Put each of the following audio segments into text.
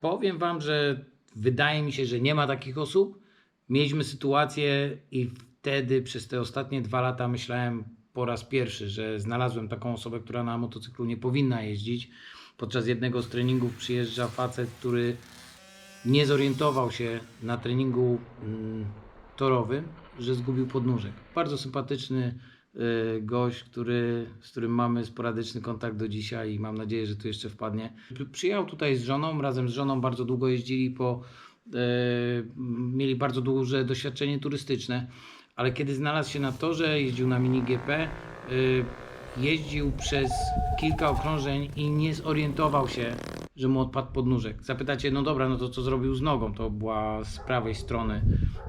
Powiem Wam, że wydaje mi się, że nie ma takich osób. Mieliśmy sytuację i wtedy przez te ostatnie dwa lata myślałem po raz pierwszy, że znalazłem taką osobę, która na motocyklu nie powinna jeździć. Podczas jednego z treningów przyjeżdża facet, który nie zorientował się na treningu mm, torowym, że zgubił podnóżek. Bardzo sympatyczny gość, który, z którym mamy sporadyczny kontakt do dzisiaj i mam nadzieję, że tu jeszcze wpadnie. Przy- Przyjechał tutaj z żoną, razem z żoną bardzo długo jeździli po, y, mieli bardzo duże doświadczenie turystyczne, ale kiedy znalazł się na torze, jeździł na mini GP, y, jeździł przez kilka okrążeń i nie zorientował się, że mu odpadł podnóżek. Zapytacie, no dobra, no to co zrobił z nogą? To była z prawej strony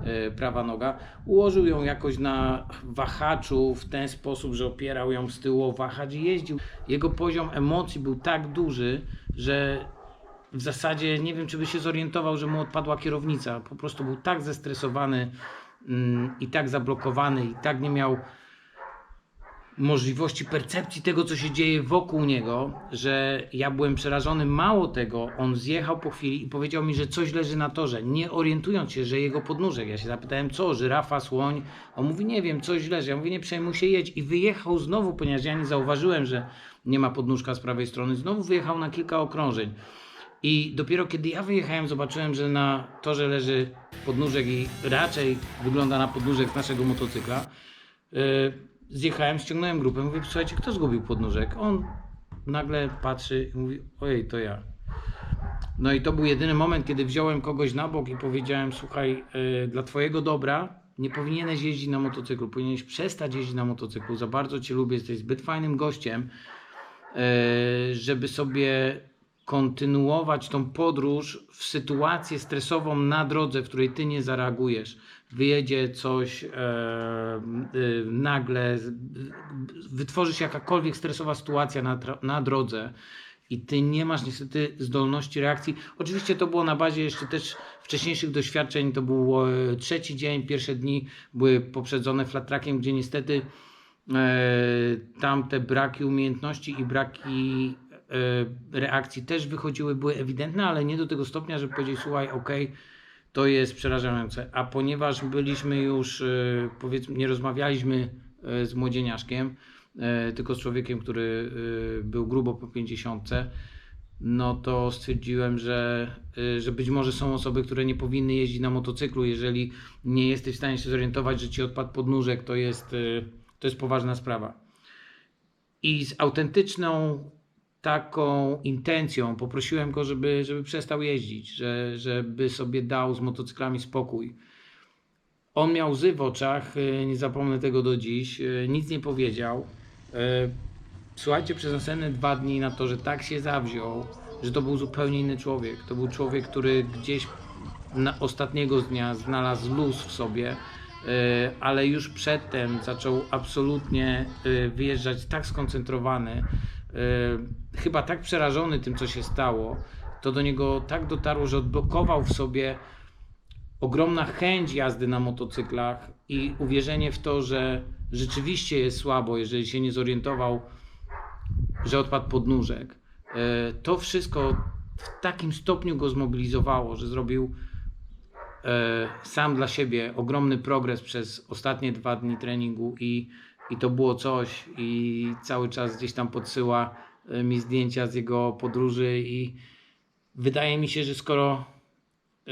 e, prawa noga. Ułożył ją jakoś na wahaczu w ten sposób, że opierał ją z tyłu o wahacz i jeździł. Jego poziom emocji był tak duży, że w zasadzie nie wiem, czy by się zorientował, że mu odpadła kierownica. Po prostu był tak zestresowany mm, i tak zablokowany i tak nie miał możliwości percepcji tego, co się dzieje wokół niego, że ja byłem przerażony. Mało tego, on zjechał po chwili i powiedział mi, że coś leży na torze, nie orientując się, że jego podnóżek. Ja się zapytałem, co, żyrafa, słoń? On mówi, nie wiem, coś leży. Ja mówię, nie przejmuj się, jedź. I wyjechał znowu, ponieważ ja nie zauważyłem, że nie ma podnóżka z prawej strony. Znowu wyjechał na kilka okrążeń. I dopiero kiedy ja wyjechałem, zobaczyłem, że na torze leży podnóżek i raczej wygląda na podnóżek naszego motocykla. Yy, zjechałem, ściągnąłem grupę, mówię, słuchajcie, kto zgubił podnóżek? On nagle patrzy i mówi, ojej, to ja. No i to był jedyny moment, kiedy wziąłem kogoś na bok i powiedziałem, słuchaj, yy, dla twojego dobra nie powinieneś jeździć na motocyklu, powinieneś przestać jeździć na motocyklu, za bardzo cię lubię, jesteś zbyt fajnym gościem, yy, żeby sobie kontynuować tą podróż w sytuację stresową na drodze, w której ty nie zareagujesz. Wyjedzie coś e, nagle, z- wytworzy się jakakolwiek stresowa sytuacja na, na drodze i ty nie masz niestety zdolności reakcji. Oczywiście to było na bazie jeszcze też wcześniejszych doświadczeń. To był e, trzeci dzień, pierwsze dni były poprzedzone flat trackiem, gdzie niestety e, tam te braki umiejętności i braki e, reakcji też wychodziły, były ewidentne, ale nie do tego stopnia, żeby powiedzieć, słuchaj, okej, to jest przerażające. A ponieważ byliśmy już, e, powiedzmy, nie rozmawialiśmy e, z młodzieniaszkiem, e, tylko z człowiekiem, który był grubo po 50, no to stwierdziłem, że, że być może są osoby, które nie powinny jeździć na motocyklu. Jeżeli nie jesteś w stanie się zorientować, że ci odpadł podnóżek, to jest, to jest poważna sprawa. I z autentyczną taką intencją poprosiłem go, żeby, żeby przestał jeździć, że, żeby sobie dał z motocyklami spokój. On miał łzy w oczach, y, nie zapomnę tego do dziś, y, nic nie powiedział. Y, Słuchajcie, przez następne dwa dni na to, że tak się zawziął, że to był zupełnie inny człowiek. To był człowiek, który gdzieś ostatniego dnia znalazł luz w sobie, ale już przedtem zaczął absolutnie wyjeżdżać tak skoncentrowany, chyba tak przerażony tym, co się stało, to do niego tak dotarło, że odblokował w sobie ogromna chęć jazdy na motocyklach i uwierzenie w to, że rzeczywiście jest słabo, jeżeli się nie zorientował, że odpadł podnóżek. E, To wszystko w takim stopniu go zmobilizowało, że zrobił e, sam dla siebie ogromny progres przez ostatnie dwa dni treningu i, i to było coś i cały czas gdzieś tam podsyła mi zdjęcia z jego podróży i wydaje mi się, że skoro y,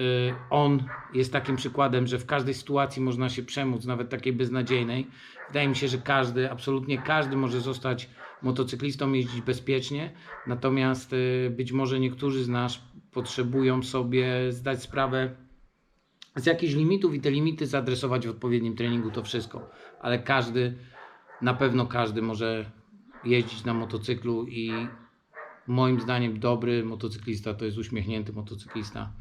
on jest takim przykładem, że w każdej sytuacji można się przemóc, nawet takiej beznadziejnej. Wydaje mi się, że każdy, absolutnie każdy może zostać motocyklistą, jeździć bezpiecznie. Natomiast y, być może niektórzy z nas potrzebują sobie zdać sprawę z jakichś limitów i te limity zaadresować w odpowiednim treningu, to wszystko. Ale każdy, na pewno każdy może jeździć na motocyklu i moim zdaniem dobry motocyklista to jest uśmiechnięty motocyklista